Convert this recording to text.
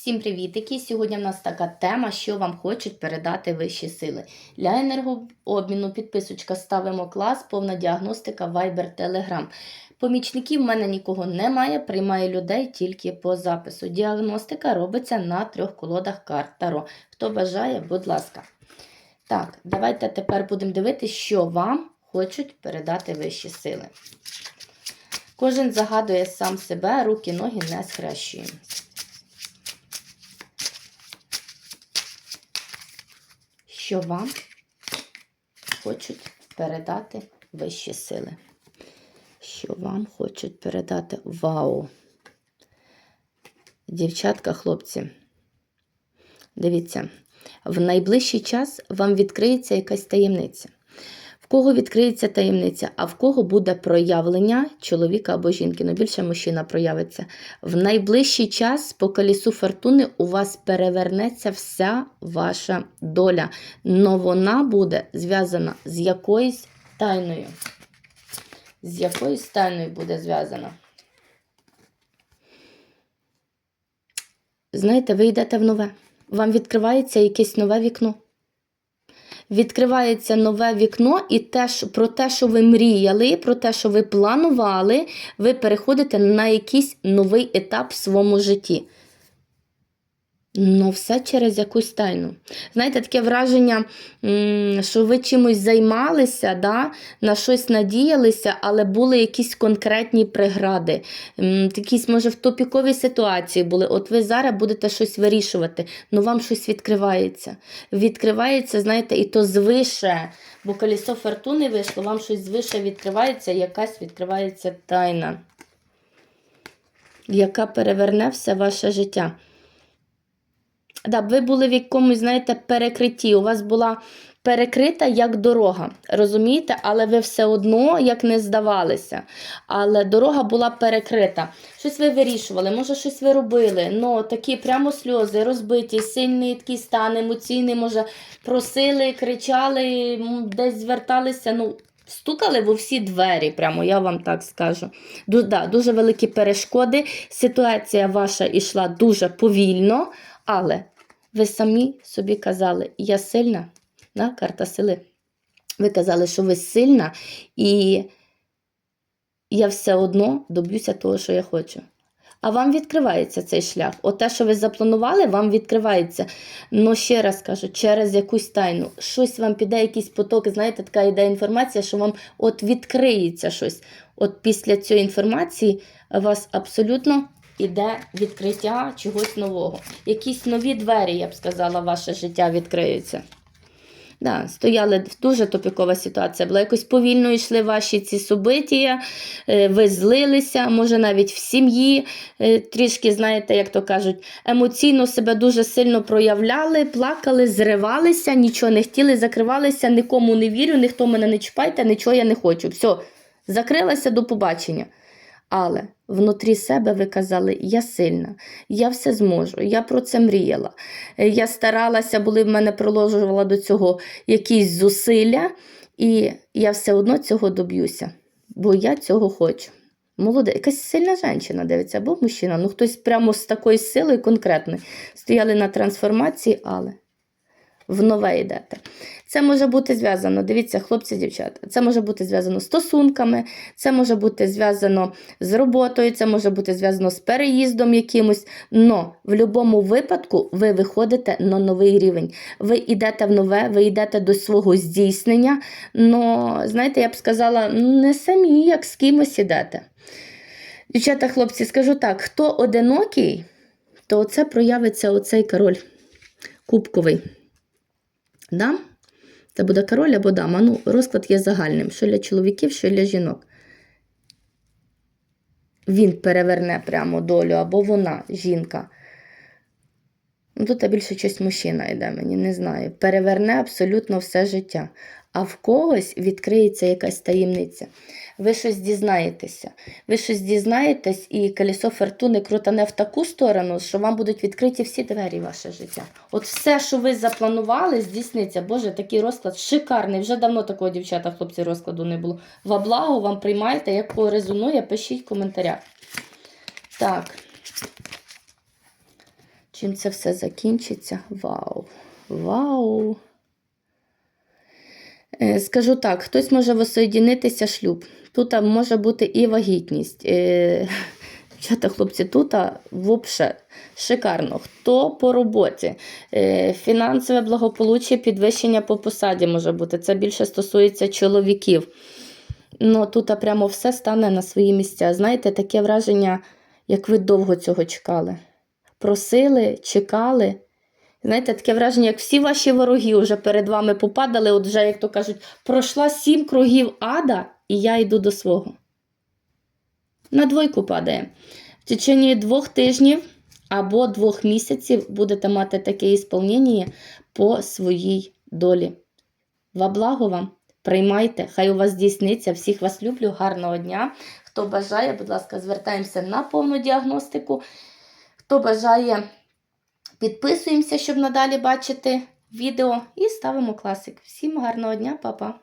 Всім привітики! Сьогодні в нас така тема, що вам хочуть передати вищі сили. Для енергообміну підписочка ставимо клас, повна діагностика, Viber, Telegram. Помічників в мене нікого немає, приймаю людей тільки по запису. Діагностика робиться на трьох колодах карт Таро. Хто бажає, будь ласка. Так, давайте тепер будемо дивитися, що вам хочуть передати вищі сили. Кожен загадує сам себе, руки, ноги не схрещуємо. Що вам хочуть передати вищі сили? Що вам хочуть передати вау? Дівчатка, хлопці, дивіться, в найближчий час вам відкриється якась таємниця. Кого відкриється таємниця, а в кого буде проявлення чоловіка або жінки. Ну, більше мужчина проявиться. В найближчий час по колісу фортуни у вас перевернеться вся ваша доля. Но вона буде зв'язана з якоюсь тайною. З якоюсь тайною буде зв'язана. Знаєте, ви йдете в нове. Вам відкривається якесь нове вікно відкривається нове вікно, і те, про те, що ви мріяли, про те, що ви планували, ви переходите на якийсь новий етап в своєму житті. Ну, все через якусь тайну. Знаєте, таке враження, що ви чимось займалися, да? на щось надіялися, але були якісь конкретні прегради. Якісь, може, в топіковій ситуації були. От ви зараз будете щось вирішувати, ну вам щось відкривається. Відкривається, знаєте, і то звише, бо колесо фортуни вийшло, вам щось звише відкривається, якась відкривається тайна, яка переверне все ваше життя. Да, ви були в якомусь, знаєте, перекритті. У вас була перекрита як дорога. Розумієте? Але ви все одно як не здавалися. Але дорога була перекрита. Щось ви вирішували, може, щось ви робили. Ну, такі прямо сльози, розбиті, сильний такий стан, емоційний, може, просили, кричали, десь зверталися. ну, Стукали в усі двері, прямо я вам так скажу. Ду, да, Дуже великі перешкоди. Ситуація ваша йшла дуже повільно, але ви самі собі казали, я сильна, да? карта сили. Ви казали, що ви сильна, і я все одно доб'юся того, що я хочу. А вам відкривається цей шлях. От те, що ви запланували, вам відкривається. Ну, ще раз кажу, через якусь тайну. Щось вам піде, якийсь поток, знаєте, така йде інформація, що вам от відкриється щось. От після цієї інформації вас абсолютно іде відкриття чогось нового. Якісь нові двері, я б сказала, ваше життя відкриються. Да, Стояли дуже топікова ситуація. Була якось повільно йшли ваші ці события, е, ви злилися, може навіть в сім'ї е, трішки, знаєте, як то кажуть, емоційно себе дуже сильно проявляли, плакали, зривалися, нічого не хотіли, закривалися, нікому не вірю, ніхто мене не чіпайте, нічого я не хочу. Все, закрилася до побачення. Але внутрі себе ви казали, я сильна, я все зможу, я про це мріяла. Е, я старалася, були в мене приложувала до цього якісь зусилля, і я все одно цього доб'юся, бо я цього хочу. Молода, якась сильна жінка дивиться, або мужчина, ну хтось прямо з такою силою конкретною. Стояли на трансформації, але в нове йдете. Це може бути зв'язано, дивіться, хлопці, дівчата, це може бути зв'язано з стосунками, це може бути зв'язано з роботою, це може бути зв'язано з переїздом якимось. Но в будь-якому випадку ви виходите на новий рівень. Ви йдете в нове, ви йдете до свого здійснення. Но, знаєте, я б сказала, не самі, як з кимось ідете. Дівчата, хлопці, скажу так: хто одинокий, то це проявиться оцей король кубковий. Да? Це буде король або дама. Ну, розклад є загальним, що для чоловіків, що для жінок. Він переверне прямо долю, або вона, жінка. Ну, Тут більше щось мужчина йде, мені не знаю. Переверне абсолютно все життя. А в когось відкриється якась таємниця. Ви щось дізнаєтеся. Ви щось дізнаєтесь, і колесо фортуни крутане в таку сторону, що вам будуть відкриті всі двері ваше життя. От все, що ви запланували, здійсниться. Боже, такий розклад шикарний. Вже давно такого, дівчата, хлопці, розкладу не було. Во благо вам приймайте, як порезонує, пишіть в коментарях. Так. Чим це все закінчиться? Вау! Вау! Е, Скажу так, хтось може воссоєдинитися шлюб. Тут може бути і вагітність. Е, Дівчата, хлопці, тут взагалі шикарно. Хто по роботі, Е, фінансове благополуччя, підвищення по посаді може бути. Це більше стосується чоловіків. Ну, тут прямо все стане на свої місця. Знаєте, таке враження, як ви довго цього чекали. Просили, чекали. Знаєте, таке враження, як всі ваші вороги вже перед вами попадали, от вже, як то кажуть, пройшла сім кругів ада, і я йду до свого. На двойку падає. В течение двох тижнів або двох місяців будете мати таке ісполнення по своїй долі. Во благо вам, приймайте, хай у вас здійсниться. Всіх вас люблю, гарного дня. Хто бажає, будь ласка, звертаємося на повну діагностику. Хто бажає, підписуємося, щоб надалі бачити відео, і ставимо класик. Всім гарного дня, па-па!